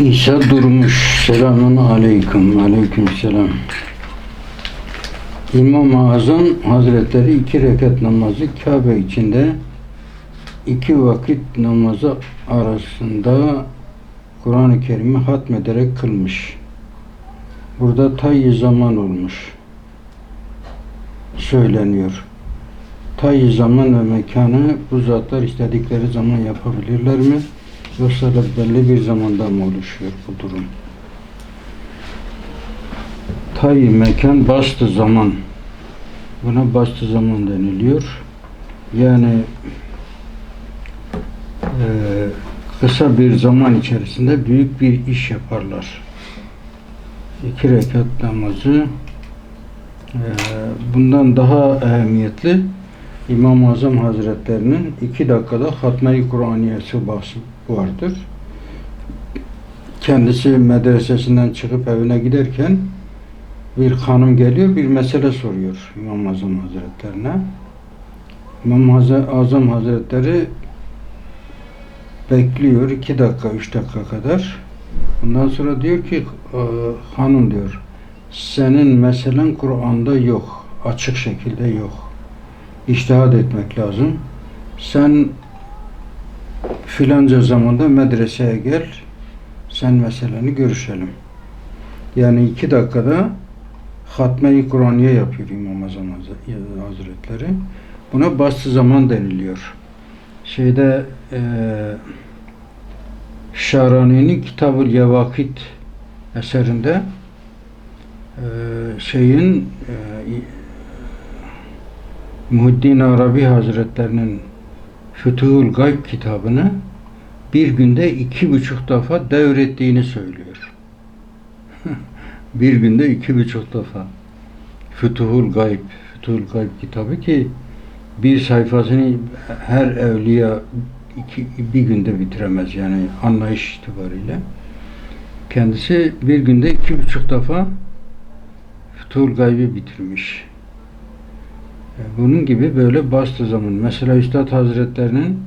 İsa durmuş. Selamun aleyküm. Aleyküm selam. İmam-ı Azam Hazretleri iki rekat namazı Kabe içinde iki vakit namazı arasında Kur'an-ı Kerim'i hatmederek kılmış. Burada tayyi zaman olmuş. Söyleniyor. Tayyi zaman ve mekanı bu zatlar istedikleri zaman yapabilirler mi? Yoksa da belli bir zamanda mı oluşuyor bu durum? Tayyi mekan bastı zaman. Buna bastı zaman deniliyor. Yani eee, kısa bir zaman içerisinde büyük bir iş yaparlar. İki rekat namazı eee, bundan daha ehemmiyetli İmam-ı Azam Hazretlerinin iki dakikada Hatme-i Kur'aniyesi bahsi vardır. Kendisi medresesinden çıkıp evine giderken bir hanım geliyor, bir mesele soruyor İmam-ı Azam Hazretlerine. İmam-ı Haz- Azam Hazretleri bekliyor iki dakika, üç dakika kadar. Ondan sonra diyor ki, "Ee, hanım diyor, senin meselen Kur'an'da yok, açık şekilde yok. İçtihat etmek lazım. Sen filanca zamanda medreseye gel, sen meseleni görüşelim. Yani iki dakikada Hatme-i Kur'aniye yapıyor İmam Azam Haz- Hazretleri. Buna bastı zaman deniliyor. Şeyde eee Şarani'nin Kitab-ı Yevakit eserinde eee, şeyin eee Muhiddin Arabi Hazretlerinin Fütuhul Gayb kitabını bir günde iki buçuk defa devrettiğini söylüyor. bir günde iki buçuk defa. Fütuhul Gayb, Fütuhul Gayb kitabı ki bir sayfasını her evliya iki, bir günde bitiremez yani anlayış itibariyle. Kendisi bir günde iki buçuk defa Fütuhul Gayb'i bitirmiş. E, Bunun gibi böyle bastı zaman. Mesela Üstad Hazretlerinin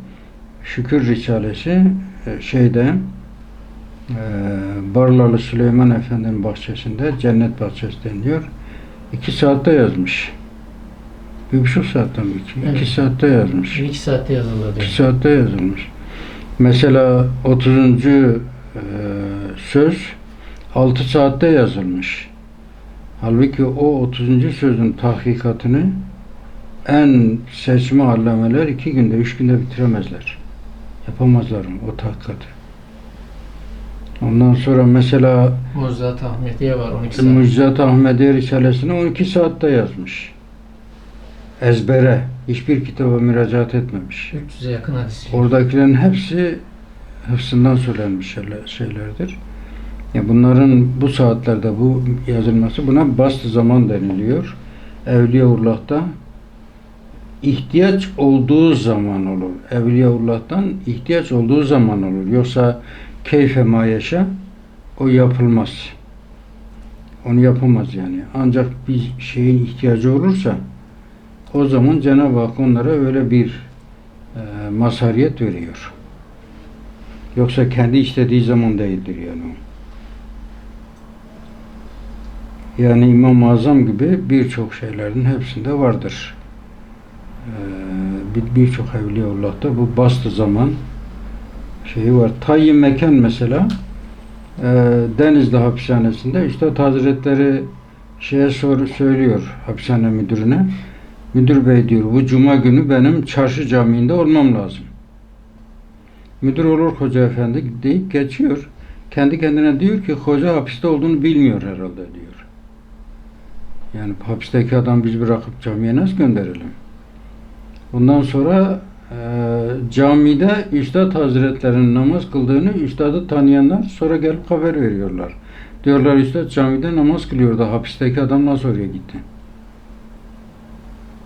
Şükür Risalesi e, şeyde e, Barlalı Süleyman Efendi'nin bahçesinde Cennet Bahçesi deniliyor. İki saatte yazmış. Bir buçuk saatte mi? İki, Evet. iki saatte yazmış. İki saatte yazıldı. İki saatte yazılmış. Mesela 30. e, söz 6 saatte yazılmış. Halbuki o 30. sözün tahkikatını en seçme allameler iki günde, üç günde bitiremezler. Yapamazlar o tahkikatı? Ondan sonra mesela Muzzat Ahmediye var 12 saat. Müjdat Ahmediye Risalesini 12 saatte yazmış. Ezbere. Hiçbir kitaba müracaat etmemiş. 300'e yakın hadis. Oradakilerin hepsi hıfzından söylenmiş şeyler- şeylerdir. Ya bunların bu saatlerde bu yazılması buna bastı zaman deniliyor. Evliyaullah'ta ihtiyaç olduğu zaman olur. Evliyaullah'tan ihtiyaç olduğu zaman olur. Yoksa keyfe mayeşe o yapılmaz. Onu yapamaz yani. Ancak bir şeyin ihtiyacı olursa o zaman Cenab-ı Hak onlara öyle bir e, mazhariyet veriyor. Yoksa kendi istediği zaman değildir yani. Yani İmam-ı Azam gibi birçok şeylerin hepsinde vardır. Ee, bir- Birçok Evliyaullah'ta bu bastı zaman şeyi var. Tayyim mekan mesela e, Denizli hapishanesinde Üstad Hazretleri şeye sor, söylüyor hapishane müdürüne. Müdür bey diyor bu cuma günü benim çarşı camiinde olmam lazım. Müdür olur hoca efendi deyip geçiyor. Kendi kendine diyor ki hoca hapiste olduğunu bilmiyor herhalde diyor. Yani hapisteki adam biz bırakıp camiye nasıl gönderelim? Bundan sonra e, camide Üstad Hazretlerinin namaz kıldığını Üstad'ı tanıyanlar sonra gelip haber veriyorlar. Diyorlar Üstad camide namaz kılıyordu. Hapisteki adam nasıl oraya gitti?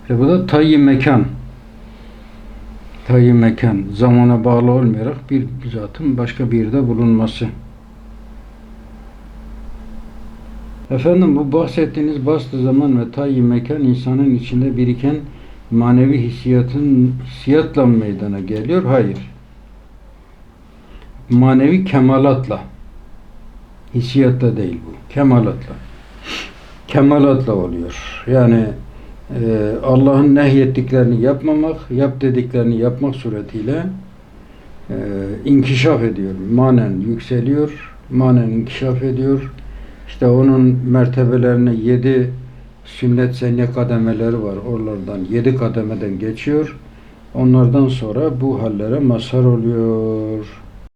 İşte bu da tayyi mekan. Tayyi mekan. Zamana bağlı olmayarak bir zatın başka bir yerde bulunması. Efendim bu bahsettiğiniz bastı zaman ve tayyi mekan insanın içinde biriken manevi hissiyatın hissiyatla mı meydana geliyor? Hayır. Manevi kemalatla. Hissiyatla değil bu. Kemalatla. Kemalatla oluyor. Yani e, Allah'ın nehyettiklerini yapmamak, yap dediklerini yapmak suretiyle e, inkişaf ediyor. Manen yükseliyor. Manen inkişaf ediyor. İşte onun mertebelerine yedi sünnet senye kademeleri var. Oralardan yedi kademeden geçiyor. Onlardan sonra bu hallere mazhar oluyor.